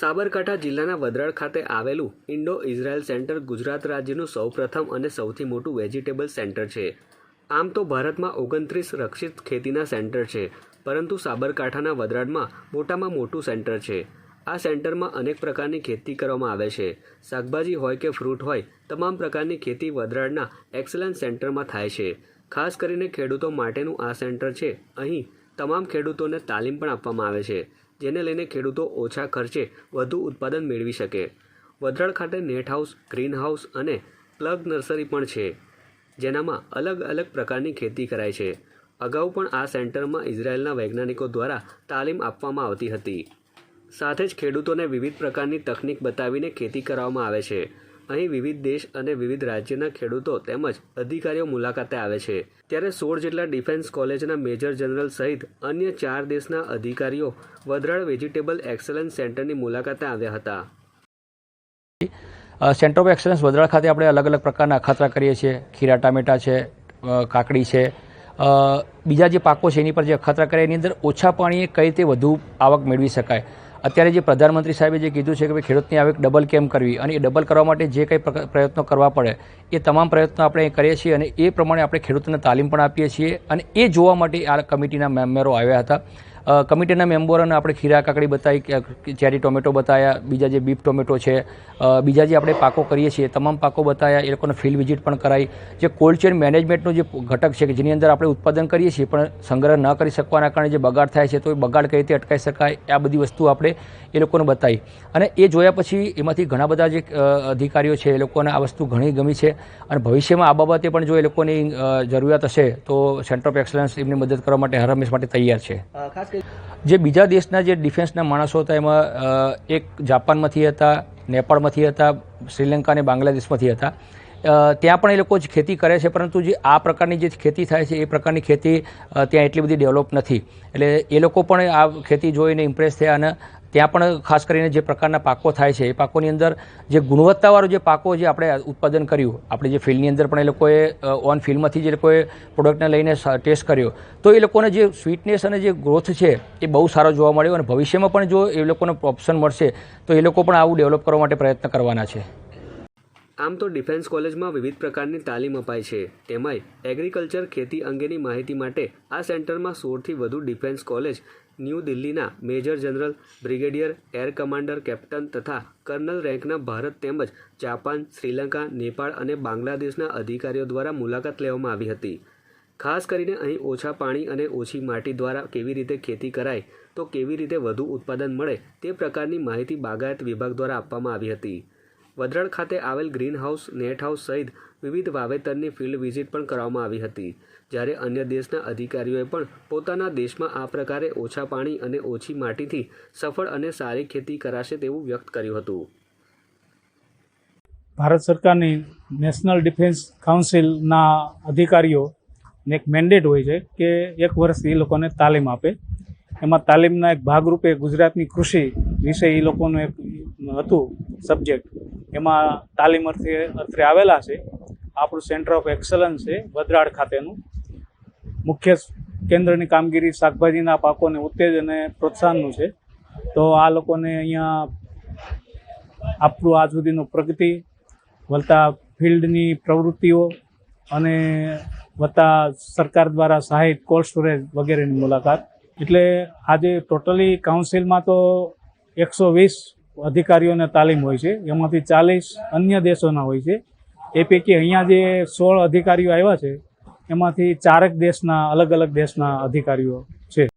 સાબરકાંઠા જિલ્લાના વદરાળ ખાતે આવેલું ઇન્ડો ઇઝરાયલ સેન્ટર ગુજરાત રાજ્યનું સૌપ્રથમ અને સૌથી મોટું વેજીટેબલ સેન્ટર છે. આમ તો ભારતમાં ઓગણત્રીસ રક્ષિત ખેતીના સેન્ટર છે, પરંતુ સાબરકાંઠાના વડરાડમાં મોટામાં મોટું સેન્ટર છે. આ સેન્ટરમાં અનેક પ્રકારની ખેતી કરવામાં આવે છે. શાકભાજી હોય કે ફ્રૂટ હોય, તમામ પ્રકારની ખેતી વડરાડના એક્સલન્સ સેન્ટરમાં થાય છે. ખાસ કરીને ખેડૂતો માટેનું આ સેન્ટર છે. અહીં તમામ ખેડૂતોને તાલીમ પણ આપવામાં આવે છે, જેને લઈને ખેડૂતો ઓછા ખર્ચે વધુ ઉત્પાદન મેળવી શકે. વડરાડ ખાતે નેટ હાઉસ, ગ્રીન હાઉસ અને પ્લગ નર્સરી પણ છે, જેનામાં અલગ અલગ પ્રકારની ખેતી કરાય છે. અગાઉ પણ આ સેન્ટરમાં ઇઝરાયેલના વૈજ્ઞાનિકો દ્વારા તાલીમ આપવામાં આવતી હતી. સાથે જ ખેડૂતોને વિવિધ પ્રકારની તકનીક બતાવીને ખેતી કરવામાં આવે છે. અહીં વિવિધ દેશ અને વિવિધ રાજ્યના ખેડૂતો તેમજ અધિકારીઓ મુલાકાતે આવે છે. ત્યારે સોળ જેટલા ડિફેન્સ કોલેજના મેજર જનરલ સહિત અન્ય ચાર દેશના અધિકારીઓ વડરાડ વેજીટેબલ એક્સલન્સ સેન્ટરની મુલાકાતે આવ્યા હતા. સેન્ટર ઓફ એક્સલન્સ વડોદરા ખાતે આપણે અલગ અલગ પ્રકારના અખાતરા કરીએ છીએ. ખીરા ટામેટા છે કાકડી છે. બીજા જે પાકો છે, એની પર જે અખાતરા કરે એની અંદર ઓછા પાણીએ કઈ રીતે વધુ આવક મેળવી શકાય? અત્યારે જે પ્રધાનમંત્રી સાહેબે જે કીધું છે કે ભાઈ ખેડૂતની આવક ડબલ કેમ કરવી અને એ ડબલ કરવા માટે જે કંઈ પ્રયત્નો કરવા પડે, એ તમામ પ્રયત્નો આપણે કરીએ છીએ અને એ પ્રમાણે આપણે ખેડૂતોને તાલીમ પણ આપીએ છીએ અને એ જોવા માટે આ કમિટીના મેમ્બરો આવ્યા હતા. કમિટીના મેમ્બરોને આપણે ખીરા, કાકડી બતાવી ચેરી ટોમેટો બતાવ્યા બીજા જે બીફ ટોમેટો છે બીજા જે આપણે પાકો કરીએ છીએ, તમામ પાકો બતાવ્યા એ લોકોને ફિલ્ડ વિઝિટ પણ કરાવી જે કોલ્ડ ચેન મેનેજમેન્ટનો જે ઘટક છે કે જેની અંદર આપણે ઉત્પાદન કરીએ છીએ, પણ સંગ્રહ ન કરી શકવાના કારણે જે બગાડ થાય છે, તો એ બગાડ કઈ રીતે અટકાવી શકાય, આ બધી વસ્તુ આપણે એ લોકોને બતાવી અને એ જોયા પછી એમાંથી ઘણા બધા જે અધિકારીઓ છે, એ લોકોને આ વસ્તુ ઘણી ગમી છે. અને ભવિષ્યમાં આ બાબતે પણ જો એ લોકોની જરૂરિયાત હશે, તો સેન્ટર ઓફ એક્સલન્સ એમની મદદ કરવા માટે હર હંમેશ માટે તૈયાર છે. જે બીજા દેશના જે ડિફેન્સના માણસો હતા, એમાં એક જાપાનમાંથી હતા, નેપાળમાંથી હતા, શ્રીલંકા અને બાંગ્લાદેશમાંથી હતા. ત્યાં પણ એ લોકો જ ખેતી કરે છે, પરંતુ જે આ પ્રકારની જે ખેતી થાય છે, એ પ્રકારની ખેતી ત્યાં એટલી બધી ડેવલપ નથી. એટલે એ લોકો પણ આ ખેતી જોઈને ઇમ્પ્રેસ થયા અને ત્યાં પણ ખાસ કરીને જે પ્રકારના પાકો થાય છે, એ પાકોની અંદર જે ગુણવત્તાવાળો જે પાકો જે આપણે ઉત્પાદન કર્યું, આપણે જે ફિલ્ડની અંદર પણ એ લોકોએ ઓન ફિલ્ડમાંથી જે લોકોએ પ્રોડક્ટને લઈને ટેસ્ટ કર્યો, તો એ લોકોને જે સ્વીટનેસ અને જે ગ્રોથ છે, એ બહુ સારો જોવા મળ્યો અને ભવિષ્યમાં પણ જો એ લોકોને ઓપ્શન મળશે, તો એ લોકો પણ આવું ડેવલપ કરવા માટે પ્રયત્ન કરવાના છે. આમ તો ડિફેન્સ કોલેજમાં વિવિધ પ્રકારની તાલીમ અપાય છે. તેમાંય એગ્રીકલ્ચર ખેતી અંગેની માહિતી માટે આ સેન્ટરમાં સોળથી વધુ ડિફેન્સ કોલેજ, ન્યૂ દિલ્હીના major general, brigadier, air commander, captain તથા કર્નલ રેન્કના ભારત તેમજ જાપાન, શ્રીલંકા, નેપાળ અને બાંગ્લાદેશના અધિકારીઓ દ્વારા મુલાકાત લેવામાં આવી હતી. ખાસ કરીને અહીં ઓછા પાણી અને ઓછી માટી દ્વારા કેવી રીતે ખેતી કરાય, તો કેવી રીતે વધુ ઉત્પાદન મળે તે પ્રકારની માહિતી બાગાયત વિભાગ દ્વારા આપવામાં આવી હતી. વડરાડ ખાતે આવેલ ગ્રીન હાઉસ નેટ હાઉસ સહિત વિવિધ વાવેતરની ફિલ્ડ વિઝિટ પણ કરવામાં આવી હતી, જ્યારે અન્ય દેશના અધિકારીઓએ પણ પોતાના દેશમાં આ પ્રકારે ઓછા પાણી અને ઓછી માટીથી સફળ અને સારી ખેતી કરાશે તેવું વ્યક્ત કર્યું હતું. ભારત સરકારની નેશનલ ડિફેન્સ કાઉન્સિલના અધિકારીઓને એક મેન્ડેટ હોય છે કે એક વર્ષ એ લોકોને તાલીમ આપે. એમાં તાલીમના એક ભાગરૂપે ગુજરાતની કૃષિ વિશે એ લોકોનું એક હતું સબ્જેક્ટ એમાં તાલીમ અર્થે અર્થે આવેલા છે. આપણું સેન્ટર ઓફ એક્સલન્સ છે વદરાડ ખાતેનું. મુખ્ય કેન્દ્રની કામગીરી શાકભાજીના પાકોને ઉત્તેજ અને પ્રોત્સાહનનું છે. તો આ લોકોને અહીંયા આપણું આજ સુધીનું પ્રગતિ વળતા ફિલ્ડની પ્રવૃત્તિઓ અને વત્તા સરકાર દ્વારા સહાયિત કોલ્ડ સ્ટોરેજ વગેરેની મુલાકાત. એટલે આજે ટોટલી કાઉન્સિલમાં તો એકસો વીસ અધિકારીઓને તાલીમ હોય છે. એમાંથી ચાલીસ અન્ય દેશોના હોય છે. એ પૈકી અહીંયા જે સોળ અધિકારીઓ આવ્યા છે, એમાંથી ચારેક દેશના અલગ અલગ દેશના અધિકારીઓ છે.